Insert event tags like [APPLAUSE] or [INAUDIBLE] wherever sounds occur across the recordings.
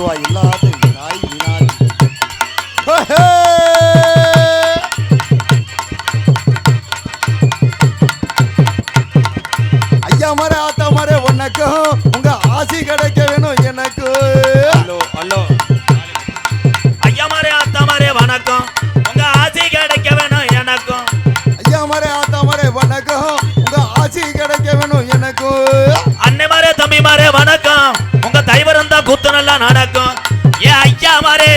ஓட்டுவா இல்லாத ஐயா மாரே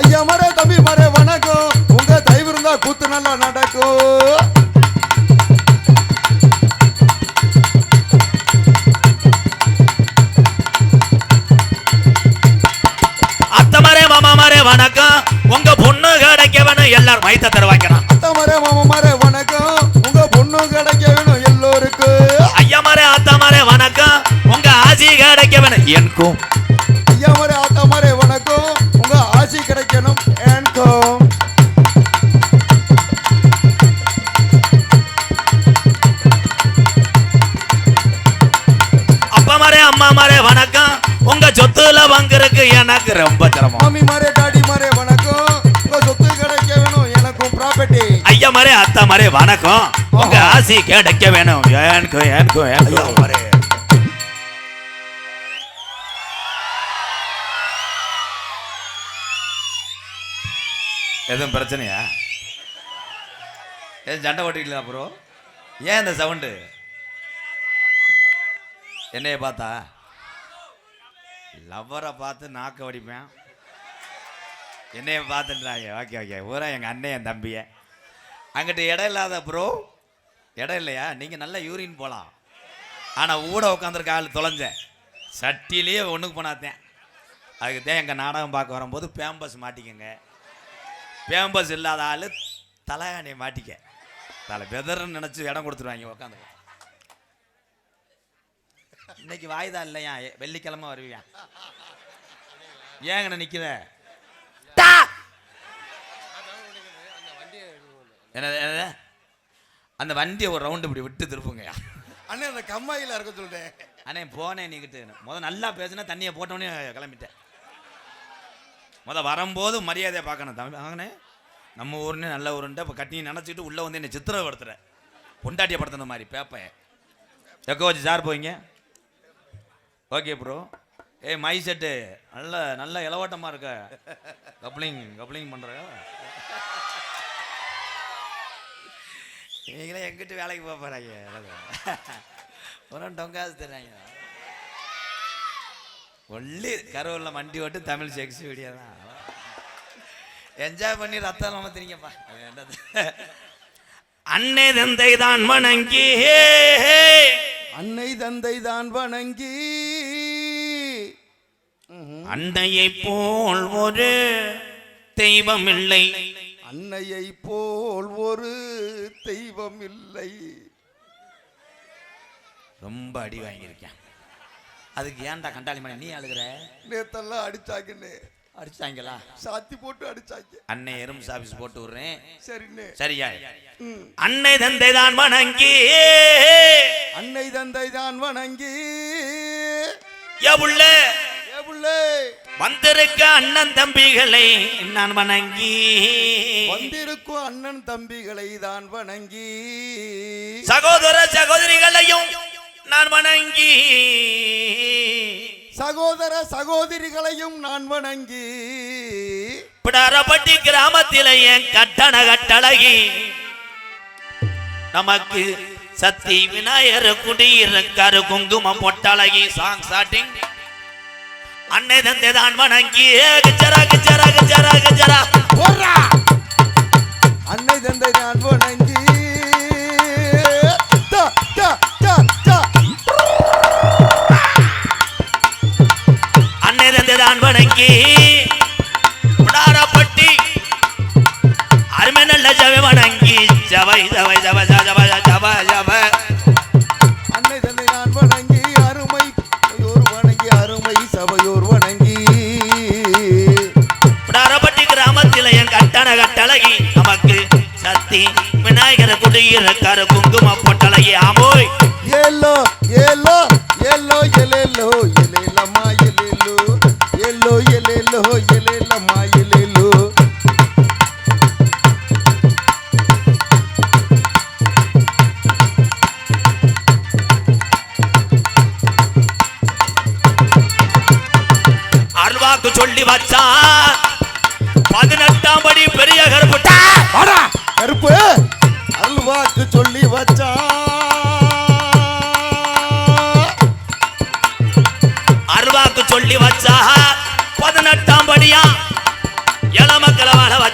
ஐயா மர தம்பி மர வணக்கம். உங்க தயவு இருந்தா கூத்து நல்லா நடக்கும். மாமா மாரே வணக்கம். உங்க பொண்ணு கிடைக்க வேணும் எல்லாரும் மைத்த தருவாக்கிறான் அத்தா மர மாமா மர வணக்கம். உங்க பொண்ணு கிடைக்க வேணும் எல்லோருக்கும். ஐயா மாரே அத்தா மாரே வணக்கம். உங்க ஆசி கிடைக்க வேணும் எனக்கும். ஆசி கிடைக்கணும் எனக்கும் அப்பா மாரே அம்மா மாரே வணக்கம். உங்க சொத்துல வாங்குறதுக்கு எனக்கு ரொம்ப சிரமம். மாமி மாரே டாடி மாரே வணக்கம். உங்க சொத்து கிடைக்க வேணும் எனக்கும் ப்ராப்பர்ட்டி ஐயா மாரே அத்தா மாரே வணக்கம். உங்க ஆசி கிடைக்க வேணும். எனக்கு எனக்கு ஐயா எனக்கு மாரே எதுவும் பிரச்சனையா? எதுவும் சண்டை ஓட்டிக்கலாம் ப்ரோ ஏன் இந்த சவுண்டு? என்னைய பார்த்தா? லவ்வரை பார்த்து நாக்க வடிப்பேன். என்னைய பார்த்துட்டாங்க ஓகே ஓகே. ஊரா எங்கள் அண்ணன் என் தம்பிய. அங்கிட்ட இடம் இல்லாத ப்ரோ இடம் இல்லையா? நீங்கள் நல்லா யூரின் போகலாம் ஆனால் ஊட உட்காந்துருக்க ஆள் தொலைஞ்சேன் சட்டிலேயே ஒன்றுக்கு போனாத்தேன். அதுக்கு தான் எங்கள் நாடகம் பார்க்க வரும்போது பேம்பஸ் மாட்டிக்கங்க. பேம்பஸ் இல்லாத ஆள் தலையாணியை மாட்டிக்க. தலை பெதர்னு நினச்சி இடம் கொடுத்துருவாங்க உட்காந்து இன்னைக்கு வாய்தா இல்லையா? வெள்ளிக்கிழமை வருவியா? ஏங்கண்ண நிக்கிற? டா! என்னது? அந்த வண்டியை ஒரு ரவுண்டு இப்படி விட்டு திருப்புங்க. அண்ணே அந்த கம்மாயில இருக்க சொல்றேன். அண்ணே போனேன் நீக்கிட்டு முத நல்லா பேசுனா தண்ணியை போட்டோன்னே கிளம்பிட்டேன். முத வரும்போது மரியாதையை பார்க்கணும். தம்பி வாங்கண்ணே. நம்ம ஊர்னே நல்ல ஊருன்ட்டு இப்போ கட்டி நினச்சிட்டு உள்ளே வந்து என்னை சித்திரப்படுத்துகிற பொண்டாட்டியை படுத்துன மாதிரி பேப்பைய எக்கோ வச்சு சார் போய்ங்க ஓகே ப்ரோ ஏய் மை செட்டு. நல்ல நல்ல இளவட்டமாக இருக்க. கப்ளிங் கப்ளிங் பண்ணுற நீங்களே எங்கிட்ட வேலைக்கு போக போகிறாங்க ஒரு டொங்காசு தர்றாங்க. ஒல்லி கருவில் வண்டி ஓட்டு தமிழ் செக்ஸ் வீடியோ தான். என்ஜாய் பண்ணி ரத்தம் என்னது? அன்னை தந்தை தான் வணங்கி அன்னை தந்தை தான் வணங்கி. அன்னையை போல் ஒரு தெய்வம் இல்லை அன்னையை போல் ஒரு தெய்வம் இல்லை ரொம்ப அடி வாங்கியிருக்கேன். அதுக்கு ஏன்டா கண்டாளி மணி நீ அழுகுற? நேத்தெல்லாம் அடிச்சாங்கன்னு அடிச்சாங்களா? சாத்தி போட்டு அடிச்சாங்க. அன்னை எறும்பு ஆபீஸ் போட்டு விடுறேன். சரிண்ணே. சரியா. அன்னை தந்தை தான் வணங்கி. அன்னை தந்தை தான் வணங்கி. எவுள்ள? ஏ புள்ளே வந்திருக்க அண்ணன் தம்பிகளை நான் வணங்கி. வந்திருக்கும் அண்ணன் தம்பிகளை தான் வணங்கி. சகோதர சகோதரிகளையும் நான் வணங்கி. சகோதர சகோதரிகளையும் நான் வணங்கி. பிடாரப்பட்டி கிராமத்திலே என் கட்டண கட்டழகி. நமக்கு சக்தி விநாயகர் குடியிருக்காரு குங்குமம் பொட்டழகி சாங் ஸ்டார்டிங் அன்னை தந்தை தான் வணங்கி கிச்சரா கிச்சரா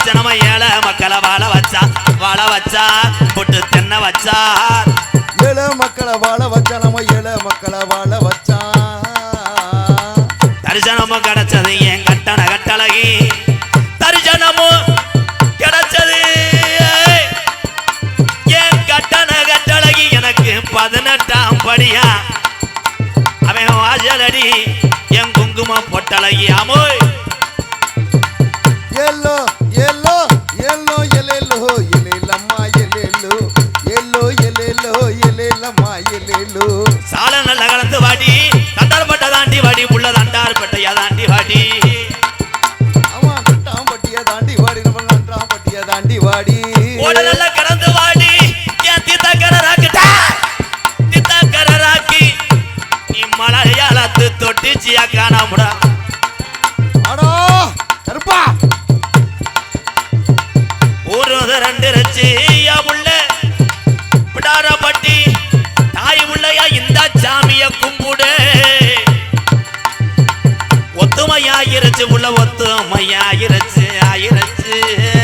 வச்ச நம்ம ஏழை மக்களை வாழ வச்சா வாழ வச்சா புட்டு தென்னை வச்சா. ஏழை மக்களை வாழ வச்சான் நம்ம ஏழை மக்களை வாழ வச்சான் தரிசனமும் கிடைச்சது என் கட்டண கட்டழகி. தரிசனமும் கிடைச்சது என் கட்டண கட்டழகி எனக்கு பதினெட்டாம் படியா. அவன் வாசலடி என் குங்குமம் பொட்டழகி. அமோய் எல்லோ எல்லோ ಎಲ್ಲೋ எலேலோ எலேலம்மா எலேலோ ಎಲ್ಲೋ ಎಲೆಲ್ಲೋ எலேலம்மா எலேலோ சால நல்ல கலந்து வாடி தண்டார் பட்ட தாண்டி வாடி உள்ள தண்டார் பட்டையா தாண்டி வாடி. ஒத்துமையாயிருச்சு ஆயிரச்சு. ஊரு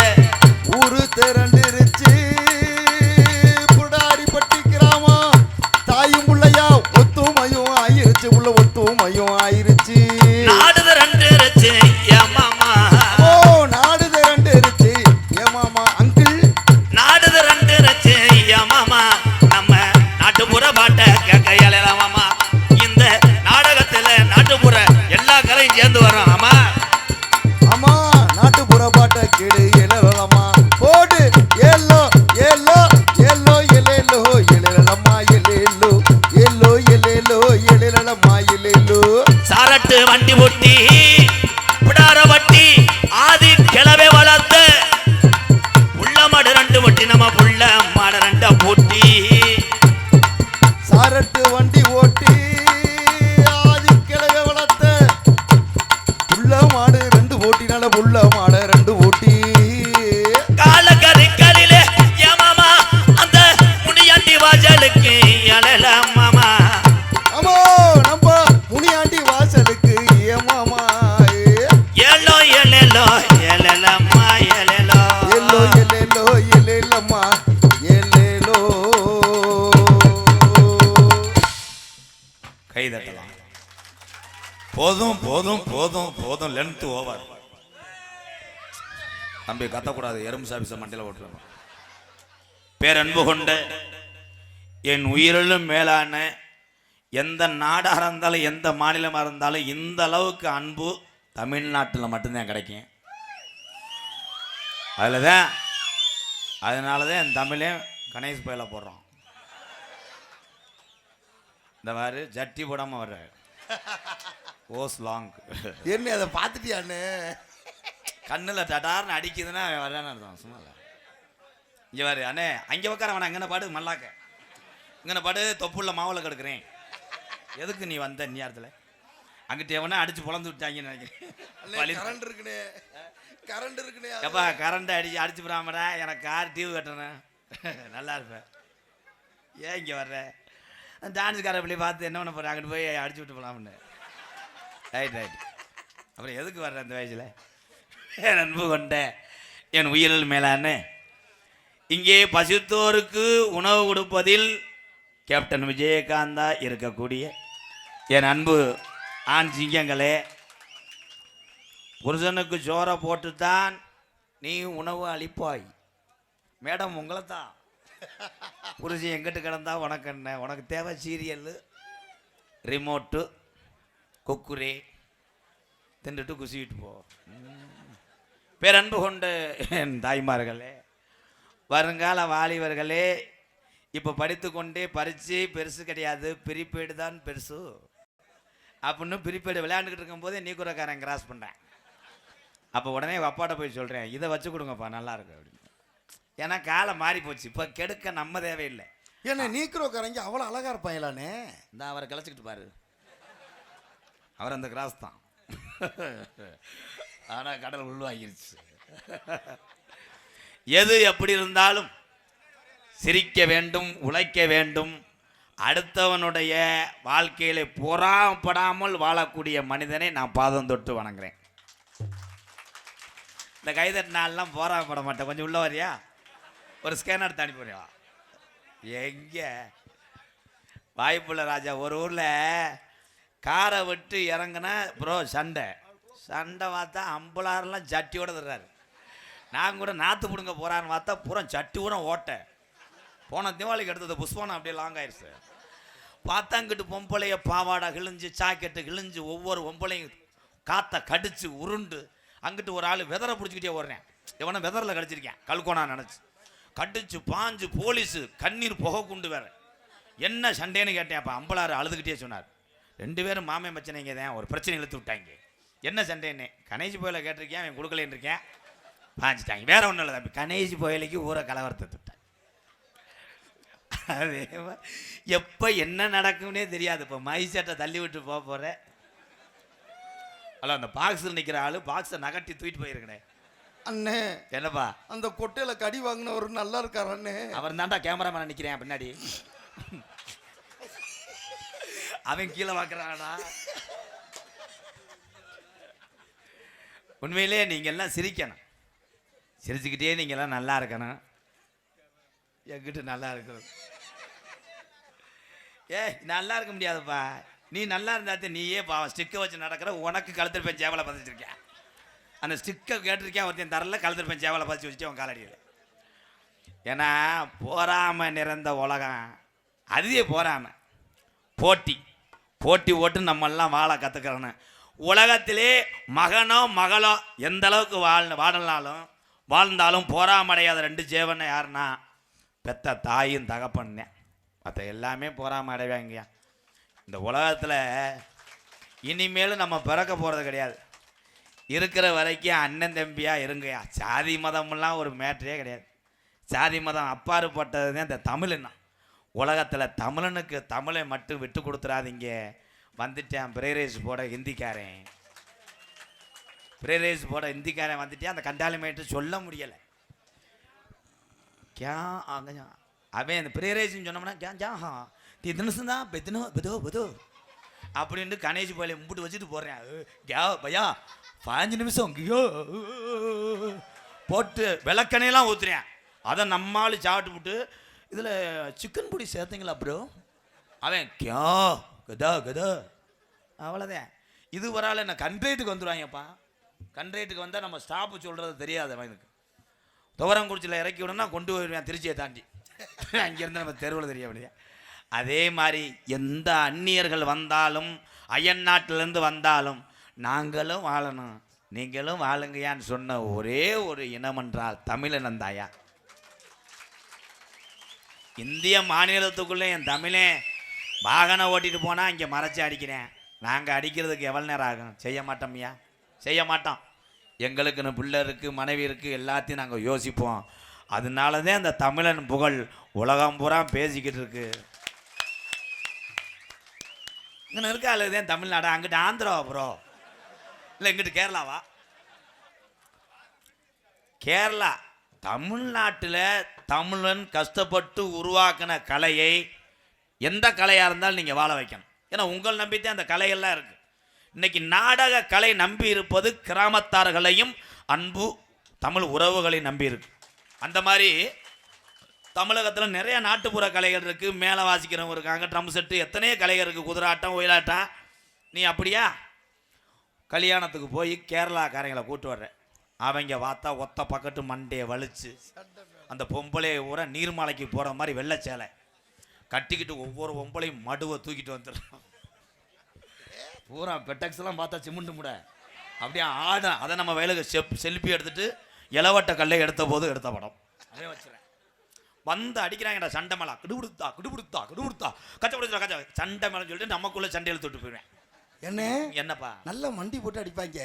சாரட்டு வண்டி ஒட்டி போதும் போதும் போதும் போதும் லென்த் ஓவர் தம்பி கத்தக்கூடாது எறும்பு சாபிச மண்டையில் ஓட்டுருவோம் பேரன்பு கொண்ட என் உயிரிலும் மேலான எந்த நாடாக இருந்தாலும் எந்த மாநிலமாக இருந்தாலும் இந்த அளவுக்கு அன்பு தமிழ்நாட்டில் மட்டும்தான் கிடைக்கும். அதில் தான் அதனால தான் என் தமிழே கணேஷ் பயில போடுறோம் இந்த மாதிரி ஜட்டி போடாமல் வர்றாரு. ஓஸ் லாங் என்ன அதை பார்த்துட்டியான்னு கண்ணில் டடார்னு அடிக்குதுன்னா வரேன்னு அர்த்தம் சும்மா இல்லை. இங்கே பாரு அண்ணே அங்கே உட்கார இங்கே பாடு மல்லாக்க. இங்கே பாடு தொப்புள்ள மாவில் கெடுக்குறேன். எதுக்கு நீ வந்த நேரத்தில் அங்கிட்ட எவனா அடிச்சு பொழந்து விட்டாங்கன்னு நினைக்கிறேன். கரண்ட் இருக்குனே கரண்ட் இருக்குனே எப்பா கரண்ட் அடிச்சு அடிச்சு விடாமடா எனக்கு கார் டிவி கட்டணும். நல்லா இருப்பேன் ஏன் இங்கே வர்ற? டான்ஸ்கார பிள்ளை பார்த்து என்ன பண்ண போகிறேன் அங்கிட்டு போய் அடிச்சு விட்டு போகலாம்னு ரைட் ரைட் அப்புறம் எதுக்கு வர்ற அந்த வயசில்? என் அன்பு கொண்ட என் உயிரில் மேலான்னு இங்கே பசித்தோருக்கு உணவு கொடுப்பதில் கேப்டன் விஜயகாந்தா இருக்கக்கூடிய என் அன்பு ஆண் சிங்கங்களே புருஷனுக்கு சோறை போட்டுத்தான் நீ உணவு அளிப்பாய். மேடம் உங்களை தான் புருஷன் எங்கிட்டு கிடந்தா உனக்கு என்ன? உனக்கு தேவை சீரியல் ரிமோட்டு குக்குரே. தின்றுட்டு குசிக்கிட்டு போ. பேரன்பு கொண்ட என் தாய்மார்களே வருங்கால வாலிபர்களே இப்போ படித்து கொண்டே பரிச்சு பெருசு கிடையாது பிரிப்பேடு தான் பெருசு. அப்படின்னு பிரிப்பேடு விளையாண்டுக்கிட்டு இருக்கும்போதே நீ குறைக்காரன் கிராஸ் பண்ணேன் அப்போ உடனே அப்பாட்ட போய் சொல்கிறேன் இதை வச்சு கொடுங்கப்பா நல்லா இருக்கு அப்படின்னு. ஏன்னா காலம் மாறி போச்சு. இப்போ கெடுக்க நம்ம தேவையில்லை. என்ன நீக்கிறோக்காரங்க அவ்வளோ அழகா இருப்பாங்களானே இந்த அவரை கிளச்சிக்கிட்டு பாரு. அவர் அந்த கிராஸ் தான். ஆனால் கடல் உள்வாங்கிருச்சு. எது எப்படி இருந்தாலும் சிரிக்க வேண்டும் உழைக்க வேண்டும். அடுத்தவனுடைய வாழ்க்கையில் பொறாப்படாமல் வாழக்கூடிய மனிதனை நான் பாதம் தொட்டு வணங்குறேன். இந்த கைதட்டினாலாம் போராப்பட மாட்டேன். கொஞ்சம் உள்ள வரியா? ஒரு ஸ்கேனர் எடுத்து அனுப்பி எங்கே? வாய்ப்புள்ள ராஜா ஒரு ஊரில் காரை விட்டு இறங்கினா ப்ரோ சண்டை. சண்டை பார்த்தா அம்புலாரெல்லாம் ஜட்டியோட தர்றாரு. நான் கூட நாற்று பிடுங்க போகிறான்னு பார்த்தா பூரா சட்டி கூட ஓட்டேன் போன தீபாவளிக்கு எடுத்தது புஷ்பம் அப்படியே லாங் ஆயிடுச்சு பார்த்தாங்கிட்டு பொம்பளைய பாவாடை கிழிஞ்சு சாக்கெட்டு கிழிஞ்சு ஒவ்வொரு பொம்பளையும் காற்றை கடிச்சு உருண்டு. அங்கிட்டு ஒரு ஆள் வெதரை பிடிச்சிக்கிட்டே ஓடுறேன். இவனை வெதரில் கடிச்சிருக்கேன். கல்கோனா நினச்சி. கடிச்சு பாஞ்சு போலீஸு கண்ணீர் புகை குண்டு வேற. என்ன சண்டேன்னு கேட்டேன். அப்போ அம்பளார் அழுதுகிட்டே சொன்னார். ரெண்டு பேரும் மாமே மச்சனைங்க தான் ஒரு பிரச்சனை இழுத்து விட்டாங்க. என்ன சண்டேன்னு? கணேஷ் போயில கேட்டிருக்கேன் அவன் கொடுக்கலன்னு இருக்கேன் பாஞ்சிட்டாங்க. வேற ஒன்றும் இல்லை தம்பி. கணேஷ் புயலுக்கு ஊரை கலவரத்தை விட்டாங்க அதே எப்போ என்ன நடக்கும்னே தெரியாது. இப்போ மைசட்டை தள்ளி விட்டு போக போகிறேன் அல்ல அந்த பாக்ஸில் நிற்கிற ஆளு பாக்ஸை நகட்டி தூக்கிட்டு போயிருக்கனே. அண்ணே என்னப்பா? அந்த கொட்டையில கடி வாங்கினவர் நல்லா இருக்காரு அண்ணே. அவன் தான்டா கேமராமேன் நிற்கிறேன் பின்னாடி. அவன் கீழே பார்க்குறானா உண்மையிலே நீங்கள்லாம் சிரிக்கணும். சிரிச்சுக்கிட்டே நீங்கள்லாம் நல்லா இருக்கணும். என்கிட்ட நல்லா இருக்கணும். ஏய் நல்லா இருக்க முடியாதுப்பா. நீ நல்லா இருந்தாத்தே நீயே பாவம். ஸ்டிக்கை வச்சு நடக்கிற உனக்கு கழுத்தில் போய் சேவலை பதிச்சிருக்கேன் அந்த ஸ்டிக்கை கேட்டிருக்கேன் ஒருத்தன் தரல கழுத்துட்டு போய் சேவலை பதிச்சு வச்சுட்டு அவன் காலடியில். ஏன்னா போராம நிறந்த உலகம் அதுவே போராம போட்டி. போட்டி போட்டு நம்மெல்லாம் வாழ கற்றுக்கிறோன்னு உலகத்திலே மகனோ மகளோ எந்த அளவுக்கு வாழ் வாழனாலும் வாழ்ந்தாலும் போராமடையாத ரெண்டு ஜேவனை யாருன்னா பெத்த தாயும் தகப்பன்னேன் மற்ற எல்லாமே போராம அடைவாங்கய்யா இந்த உலகத்தில் இனிமேலும் நம்ம பிறக்க போகிறது கிடையாது. இருக்கிற வரைக்கும் அண்ணன் தம்பியாக இருங்கய்யா. சாதி மதம்லாம் ஒரு மேட்டரே கிடையாது. சாதி மதம் அப்பாறுபட்டது தான் இந்த தமிழ்னா உலகத்தில் தமிழனுக்கு தமிழை மட்டும் விட்டு கொடுத்துடாதீங்க வந்துட்டேன். பிரேரேஸ் போட ஹிந்திக்காரன். பிரேரேஸ் போட ஹிந்திக்காரன் வந்துட்டேன். அந்த கண்டாலுமேட்டு சொல்ல முடியலை. கே அங்கே அவன் அந்த பிரேரேஸ்ன்னு சொன்னோம்னா கே ஜாஹா தினசுந்தா பெத்தினோ பெதோ பெதோ. அப்படின்ட்டு கணேஷ் போயில மும்பிட்டு வச்சுட்டு போடுறேன் கே பையா பாஞ்சு நிமிஷம் ஐயோ போட்டு விளக்கணையெல்லாம் ஊற்றுறேன் அதை நம்மளால் சாப்பிட்டு போட்டு இதில் சிக்கன் பொடி சேர்த்தீங்களா ப்ரோ அவன் கியா கதா கதா. அவ்வளோதான் இது வரால என்ன கண்ட்ரேட்டுக்கு வந்துடுவாங்கப்பா கண்ட்ரேட்டுக்கு வந்தால் நம்ம ஸ்டாப்பு சொல்கிறது தெரியாது அவனுக்கு. துவரங்குறிச்சியில் இறக்கி விடனா கொண்டு போயிடுவேன் திருச்சியை தாண்டி. [LAUGHS] அங்கேருந்து நம்ம தெருவில் தெரிய முடியாது அதே மாதிரி எந்த அந்நியர்கள் வந்தாலும் அயன் நாட்டிலேருந்து வந்தாலும் நாங்களும் வாழணும். நீங்களும் வாழுங்கயான்னு சொன்ன ஒரே ஒரு இனம் என்றால் தமிழினந்தாயா இந்திய மாநிலத்துக்குள்ளே என் தமிழே வாகனம் ஓட்டிட்டு போனால் இங்கே மறைச்சி அடிக்கிறேன். நாங்கள் அடிக்கிறதுக்கு எவ்வளோ நேரம் ஆகும்? செய்ய மாட்டோம்யா செய்ய மாட்டோம். எங்களுக்குன்னு பிள்ளை இருக்குது மனைவி இருக்குது எல்லாத்தையும் நாங்கள் யோசிப்போம். அதனால தான் அந்த தமிழன் புகழ் உலகம் பூரா பேசிக்கிட்டு இருக்கு. இங்கே இருக்கா தான் தமிழ்நாடு? அங்கிட்டு ஆந்திராவா ப்ரோ இல்லை இங்கிட்டு கேரளாவா? கேரளா. தமிழ்நாட்டில் தமிழன் கஷ்டப்பட்டு உருவாக்கின கலையை எந்த கலையாக இருந்தாலும் நீங்கள் வாழ வைக்கணும். ஏன்னா உங்கள் நம்பித்தான் அந்த கலையெல்லாம் இருக்குது இன்னைக்கு நாடக கலை நம்பி இருப்பது கிராமத்தார்களையும் அன்பு தமிழ் உறவுகளை நம்பி இருக்கு. அந்த மாதிரி தமிழகத்தில் நிறைய நாட்டுப்புற கலைகள் இருக்குது மேலே வாசிக்கிறவங்க இருக்காங்க ட்ரம் செட்டு எத்தனையோ கலைகள் இருக்குது குதிராட்டம் ஒயிலாட்டம். நீ அப்படியா? கல்யாணத்துக்கு போய் கேரளாக்காரங்களை கூட்டு வர்றேன் அவங்க பார்த்தா ஒத்த பக்கத்து மண்டையை வலிச்சு அந்த பொம்பளையை ஊற நீர்மலைக்கு போகிற மாதிரி வெள்ளை சேலை. கட்டிக்கிட்டு ஒவ்வொரு பொம்பளையும் மடுவை தூக்கிட்டு வந்துடுறான். பூரா பெட்டக்ஸ் எல்லாம் பார்த்தா சிமெண்ட் முட. அப்படியே ஆட அதை நம்ம வேலைக்கு செப் செல்ஃபி எடுத்துட்டு இளவட்ட கல்லை எடுத்த போது எடுத்த படம். அதே வச்சுறேன். வந்து அடிக்கிறாங்கடா சண்டை மேளா கிடுபிடுத்தா கிடுபிடுத்தா கிடுபிடுத்தா கச்ச பிடிச்சா கச்ச சண்டை மேலே சொல்லிட்டு நமக்குள்ள சண்டையில் தொட்டு போயிடுவேன். என்ன? என்னப்பா? நல்ல மண்டி போட்டு அடிப்பாங்க.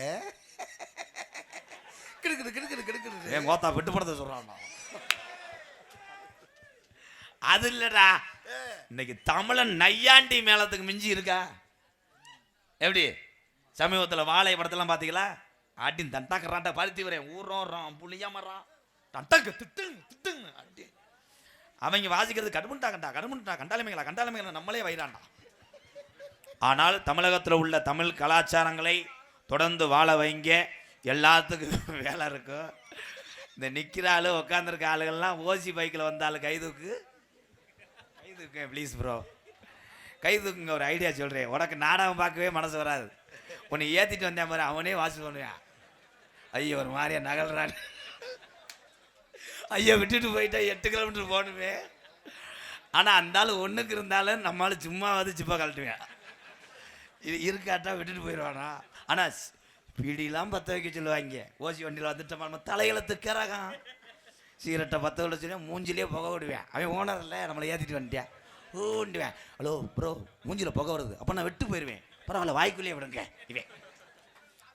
கிடுக்குது கிடுக்குது கிடுக்குது என் கோத்தா விட்டு படத்தை சொல்றான் அது இல்லடா. இன்னைக்கு தமிழன் நையாண்டி மேளத்துக்கு மிஞ்சி இருக்கா? எப்படி? சமீபத்தில் வாழை படத்தெல்லாம் பார்த்தீங்களா ஆட்டின் தண்டாக்கறான்ட்ட பருத்தி வரேன் ஊரோடுறான் புளியா மரம். தண்டக்கு திட்டுங்க திட்டுங்க அடி அவங்க வாசிக்கிறது கடுமுண்டா கடுமுண்டா கண்டாலுமைகளா கண்டாலுமைகளா நம்மளே வைராண்டா ஆனால் தமிழகத்தில் உள்ள தமிழ் கலாச்சாரங்களை தொடர்ந்து வாழ வைங்க. எல்லாத்துக்கும் வேலை இருக்கும். இந்த நிற்கிற ஆளு உட்காந்துருக்க ஆளுகள்லாம் ஓசி பைக்கில் வந்தாலும் கைதுக்கு. கைதுக்கு ப்ளீஸ் ப்ரோ கைதுக்குங்க ஒரு ஐடியா சொல்கிறேன் உனக்கு நாடகம் பார்க்கவே மனசு வராது. உன்னை ஏற்றிட்டு வந்தேன் மாதிரி அவனே வாசி பண்ணுவான். ஐயோ ஒரு மாதிரியா நகல்றான். ஐயோ விட்டுட்டு போயிட்டா எட்டு கிலோமீட்டர் போகணுமே. ஆனால் அந்த ஆள் ஒன்றுக்கு இருந்தாலும் நம்மளால் சும்மா வந்து சிப்பா கழட்டுவேன். இது இருக்காட்டா விட்டுட்டு போயிடுவானா ஆனால் பிடிலாம் பற்ற வைக்க சொல்லுவாங்க. ஓசி வண்டியில் வந்துட்டோம் நம்ம தலையில திக்கறாகான் சீரட்டை பற்ற விட சொல்லி மூஞ்சிலே புகை விடுவேன். அவன் ஓனர் இல்லை நம்மளை ஏற்றிட்டு வந்துட்டேன் ஊண்டுவேன் ஹலோ ப்ரோ மூஞ்சில புகை வருது. அப்போ நான் வெட்டு போயிடுவேன் பரவாயில்ல வாய்க்குள்ளேயே விடுங்க இவன்.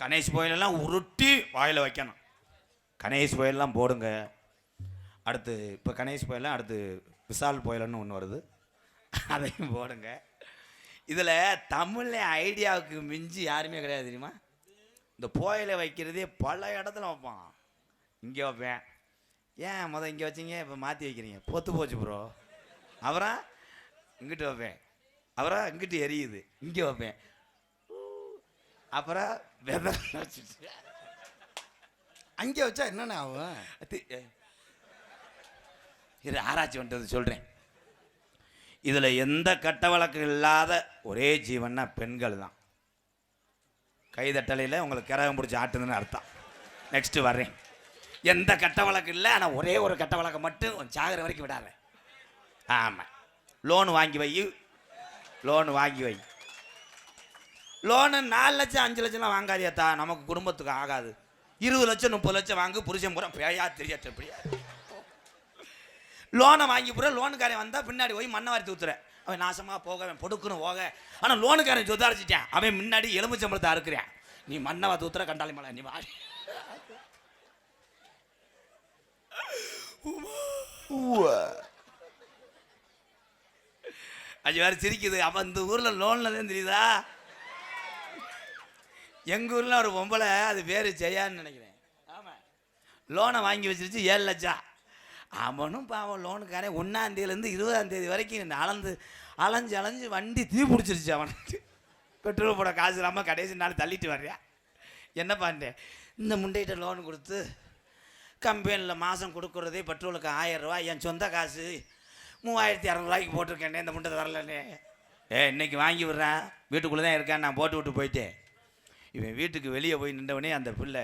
கணேஷ் புயலெல்லாம் உருட்டி வாயில் வைக்கணும். கணேஷ் புயலெல்லாம் போடுங்க. அடுத்து இப்போ கணேஷ் புயலாம் அடுத்து விசால் புயலன்னு ஒன்று வருது. அதையும் போடுங்க. இதில் தமிழ்ல ஐடியாவுக்கு மிஞ்சி யாருமே கிடையாது தெரியுமா? இந்த புயலை வைக்கிறதே பல இடத்துல வைப்பான். இங்கே வைப்பேன். ஏன் முத இங்கே வச்சீங்க? இப்போ மாற்றி வைக்கிறீங்க. பொத்து போச்சு ப்ரோ அப்புறம் இங்கிட்டு வைப்பேன். அப்புறம் இங்கிட்டு எரியுது. இங்கே வைப்பேன். அப்புறம் வெதர் வச்சுட்டு அங்கே வச்சா என்னென்ன ஆகும்? தி- எ- இரு ஆராய்ச்சி பண்ணுறது சொல்கிறேன் இதில் எந்த கட்ட வழக்கம் இல்லாத ஒரே ஜீவன்னா பெண்கள் தான். கைதட்டலையில் உங்களுக்கு கிரகம் பிடிச்சி ஆட்டுதுன்னு அர்த்தம். நெக்ஸ்ட்டு வர்றேன். எந்த கட்ட வழக்கம் இல்லை ஆனால் ஒரே ஒரு கட்ட வழக்கம் மட்டும் சாகிற வரைக்கும் விடாத. ஆமாம் லோன் வாங்கி வை. லோன் வாங்கி வை. லோனு நாலு லட்சம் அஞ்சு லட்சம்லாம் வாங்காதியாத்தா நமக்கு குடும்பத்துக்கு ஆகாது. இருபது லட்சம் முப்பது லட்சம் வாங்கு புருஷன் பூரா பேயா தெரியாட்ட எப்படியா லோனை வாங்கி பூரா லோனுக்காரன் வந்தால் பின்னாடி போய் மண்ணை வாரி ஊத்துறேன் அவன் நாசமாக போக அவன் பொடுக்குன்னு போக. ஆனால் லோனுக்காரன் சொத்தாரிச்சிட்டேன் அவன் முன்னாடி எலுமிச்சம்பளத்தை அறுக்கிறேன். நீ மண்ணை வாத்து ஊத்துற கண்டாளி மலை நீ வாடி அது வேறு சிரிக்குது. அவன் இந்த ஊரில் லோனில் தான் தெரியுதா? எங்கள் ஊரில் ஒரு பொம்பளை அது பேர் ஜெயான்னு நினைக்கிறேன். ஆமாம் லோனை வாங்கி வச்சிருச்சு ஏழு லட்சம். அவனும் பாவம் லோனுக்காரன் ஒன்றாந்தேதியிலேருந்து இருபதாந்தேதி வரைக்கும் அலந்து அலைஞ்சு அலைஞ்சு வண்டி தீ பிடிச்சிருச்சு அவனுக்கு பெட்ரோல் போட காசு இல்லாமல் கடைசி நாள் தள்ளிட்டு வர்றியா? என்ன பண்ணேன் இந்த முண்டைகிட்ட லோன் கொடுத்து கம்பெனியில் மாதம் கொடுக்குறதே பெட்ரோலுக்கு ஆயிரம் என் சொந்த காசு மூவாயிரத்தி இரநூறுவாய்க்கு போட்டிருக்கேனே இந்த முண்டை தரலனே ஏ இன்னைக்கு வாங்கி விட்றேன் வீட்டுக்குள்ளே தான் இருக்கேன் நான் போட்டு விட்டு போயிட்டேன். இவன் வீட்டுக்கு வெளியே போய் நின்றவனே அந்த பிள்ளை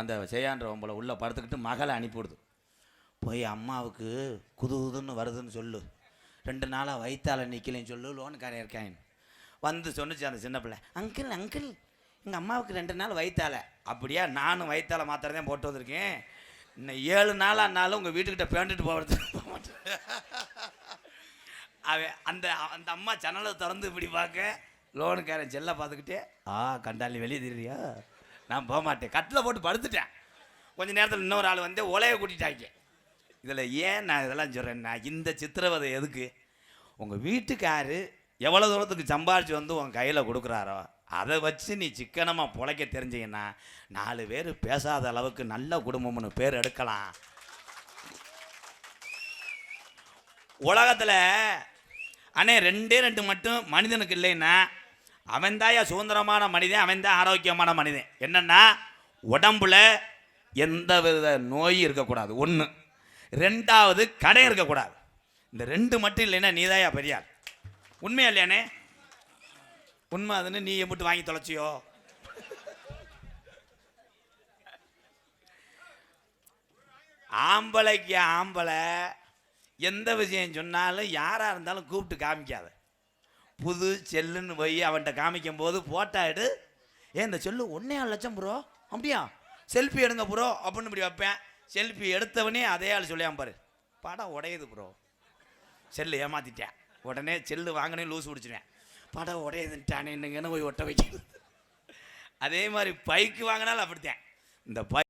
அந்த செய்யான்றவன் போல உள்ளே படுத்துக்கிட்டு மகளை அனுப்பிவிடுது போய் அம்மாவுக்கு குது குதுன்னு வருதுன்னு சொல்லு. ரெண்டு நாளாக வயிற்றால் நிற்கலன்னு சொல்லு லோனுக்காரன் இருக்கான். வந்து சொன்னுச்சு அந்த சின்ன பிள்ளை. அங்கிள் அங்கிள் எங்கள் அம்மாவுக்கு ரெண்டு நாள் வயிற்றால அப்படியா? நானும் வயிற்றால மாத்திரம் தான் போட்டு வந்திருக்கேன். இன்னும் ஏழு நாளானாலும் உங்கள் வீட்டுக்கிட்ட பேண்டுட்டு போகிறது [LAUGHS] மாட்டேன். அவன் அந்த அந்த அம்மா ஜன்னலை திறந்து இப்படி பார்க்க லோனுக்காரன் செல்லை பார்த்துக்கிட்டே ஆ கண்டாலி வெளியே தெரியா நான் போக மாட்டேன். கட்டில் போட்டு படுத்துட்டேன். கொஞ்ச நேரத்தில் இன்னொரு ஆள் வந்து ஒலைய கூட்டிட்டாங்க. இதில் ஏன் நான் இதெல்லாம் சொல்கிறேன்னா இந்த சித்திரவதை எதுக்கு? உங்கள் வீட்டுக்காரு எவ்வளோ தூரத்துக்கு சம்பாரித்து வந்து உன் கையில் கொடுக்குறாரோ அதை வச்சு நீ சிக்கனமாக பிழைக்க தெரிஞ்சிங்கன்னா நாலு பேர் பேசாத அளவுக்கு நல்ல குடும்பம்னு பேர் எடுக்கலாம். உலகத்தில் அண்ணே ரெண்டே ரெண்டு மட்டும் மனிதனுக்கு இல்லைன்னா அவன்தாயா சுதந்திரமான மனிதன் அவன்தான் ஆரோக்கியமான மனிதன். என்னென்னா உடம்புல எந்த வித நோயும் இருக்கக்கூடாது. ஒன்று ரெண்டாவது கடை இருக்கக்கூடாது. இந்த ரெண்டு மட்டும் இல்லைன்னா நீதாயா பெரியார்? உண்மையா இல்லையானே? உண்மை அதுன்னு நீ எம்பிட்டு வாங்கி தொலைச்சியோ? ஆம்பளைக்கு ஆம்பளை எந்த விஷயம் சொன்னாலும் யாராக இருந்தாலும் கூப்பிட்டு காமிக்காத. புது செல்லுன்னு போய் அவன்கிட்ட காமிக்கும் போது போட்டோ எடு. ஏன் இந்த செல்லு ஒன்றே லட்சம் ப்ரோ அப்படியா? செல்ஃபி எடுங்க ப்ரோ அப்படின்னு இப்படி வைப்பேன். செல்ஃபி எடுத்தவனே அதே ஆள் சொல்லியாம் பாரு. படம் உடையுது ப்ரோ செல்லு ஏமாத்திட்டேன். உடனே செல்லு வாங்கினே லூஸ் பிடிச்சிடுவேன் படம் உடையுதுன்ட்டானே என்னங்கன்னு போய் ஒட்ட வைக்கிறது? அதே மாதிரி பைக்கு வாங்கினாலும் அப்படித்தான். இந்த பை